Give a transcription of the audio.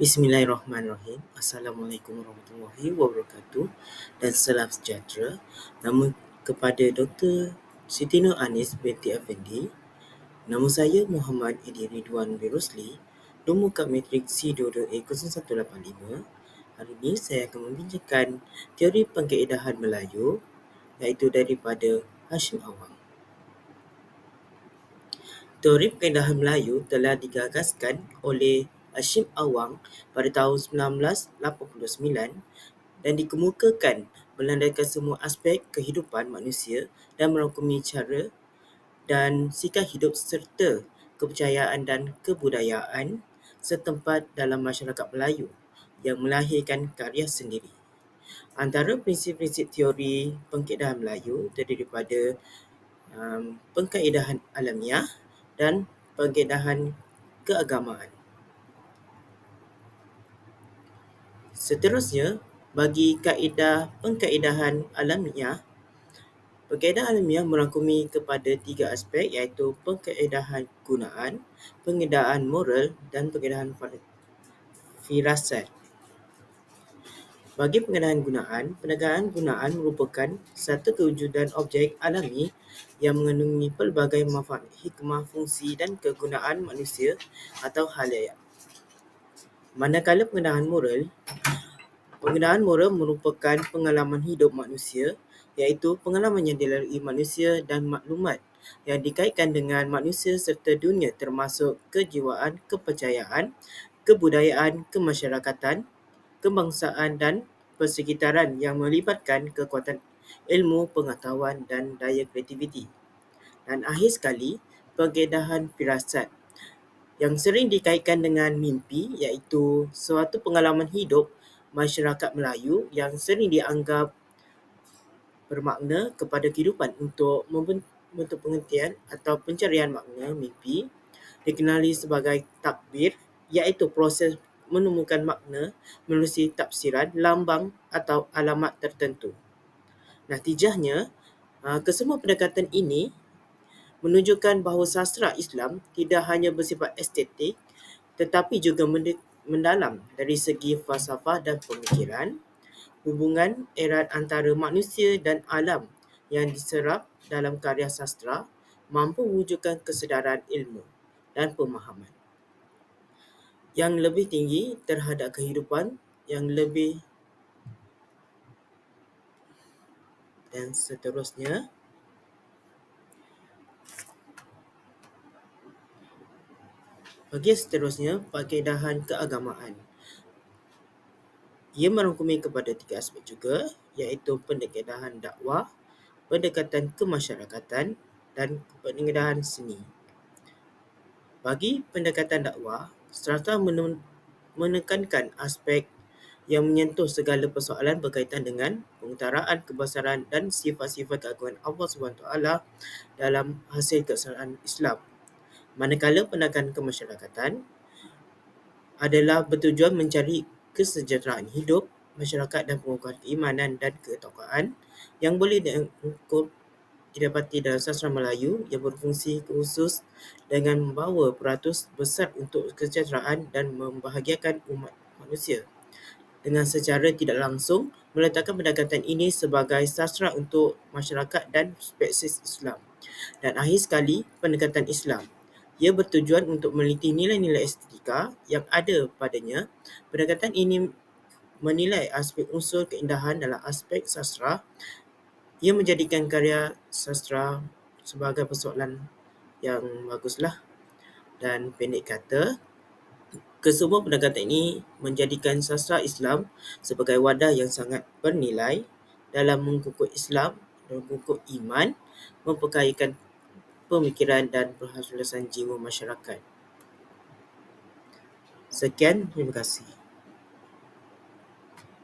Bismillahirrahmanirrahim. Assalamualaikum warahmatullahi wabarakatuh dan salam sejahtera. Nama kepada Dr. Siti Nur Anis binti Effendi. Nama saya Muhammad Edi Ridwan Birusli. Nombor kad matrik C22A0185. Hari ini saya akan membincangkan teori pengkaedahan Melayu iaitu daripada Hashim Awang. Teori pengkaedahan Melayu telah digagaskan oleh Hashim Awang pada tahun 1989 dan dikemukakan melandaikan semua aspek kehidupan manusia dan merangkumi cara dan sikap hidup serta kepercayaan dan kebudayaan setempat dalam masyarakat Melayu yang melahirkan karya sendiri. Antara prinsip-prinsip teori pengkaedahan Melayu terdiri daripada um, pengkaedahan alamiah dan pengkaedahan keagamaan. Seterusnya, bagi kaedah pengkaedahan alamiah, pengkaedahan alamiah merangkumi kepada tiga aspek iaitu pengkaedahan gunaan, pengedahan moral dan pengedahan firasat. Bagi pengedahan gunaan, pengedahan gunaan merupakan satu kewujudan objek alami yang mengandungi pelbagai manfaat, hikmah, fungsi dan kegunaan manusia atau halayak. Manakala pengedahan moral, pengedahan moral merupakan pengalaman hidup manusia iaitu pengalaman yang dilalui manusia dan maklumat yang dikaitkan dengan manusia serta dunia termasuk kejiwaan, kepercayaan, kebudayaan, kemasyarakatan, kebangsaan dan persekitaran yang melibatkan kekuatan ilmu, pengetahuan dan daya kreativiti. Dan akhir sekali, pengedahan firasat yang sering dikaitkan dengan mimpi iaitu suatu pengalaman hidup masyarakat Melayu yang sering dianggap bermakna kepada kehidupan untuk membentuk pengertian atau pencarian makna mimpi dikenali sebagai takbir iaitu proses menemukan makna melalui tafsiran, lambang atau alamat tertentu. Natijahnya, uh, kesemua pendekatan ini menunjukkan bahawa sastra Islam tidak hanya bersifat estetik tetapi juga mendalam dari segi falsafah dan pemikiran, hubungan erat antara manusia dan alam yang diserap dalam karya sastra mampu mewujudkan kesedaran ilmu dan pemahaman yang lebih tinggi terhadap kehidupan yang lebih dan seterusnya. Bagi seterusnya, pakedahan keagamaan. Ia merangkumi kepada tiga aspek juga, iaitu pendekatan dakwah, pendekatan kemasyarakatan dan pendekatan seni. Bagi pendekatan dakwah, serta menekankan aspek yang menyentuh segala persoalan berkaitan dengan pengutaraan kebesaran dan sifat-sifat keagungan Allah SWT dalam hasil keselamatan Islam. Manakala pendekatan kemasyarakatan adalah bertujuan mencari kesejahteraan hidup masyarakat dan pengukuhan keimanan dan ketokohan yang boleh diukur didapati dalam sastra Melayu yang berfungsi khusus dengan membawa peratus besar untuk kesejahteraan dan membahagiakan umat manusia dengan secara tidak langsung meletakkan pendekatan ini sebagai sastra untuk masyarakat dan spesies Islam. Dan akhir sekali, pendekatan Islam. Ia bertujuan untuk meliti nilai-nilai estetika yang ada padanya. Pendekatan ini menilai aspek unsur keindahan dalam aspek sastra. Ia menjadikan karya sastra sebagai persoalan yang baguslah. Dan pendek kata, Kesemua pendekatan ini menjadikan sastra Islam sebagai wadah yang sangat bernilai dalam mengkukuh Islam dan mengkukuh iman, memperkayakan pemikiran dan perhasilan jiwa masyarakat. Sekian, terima kasih.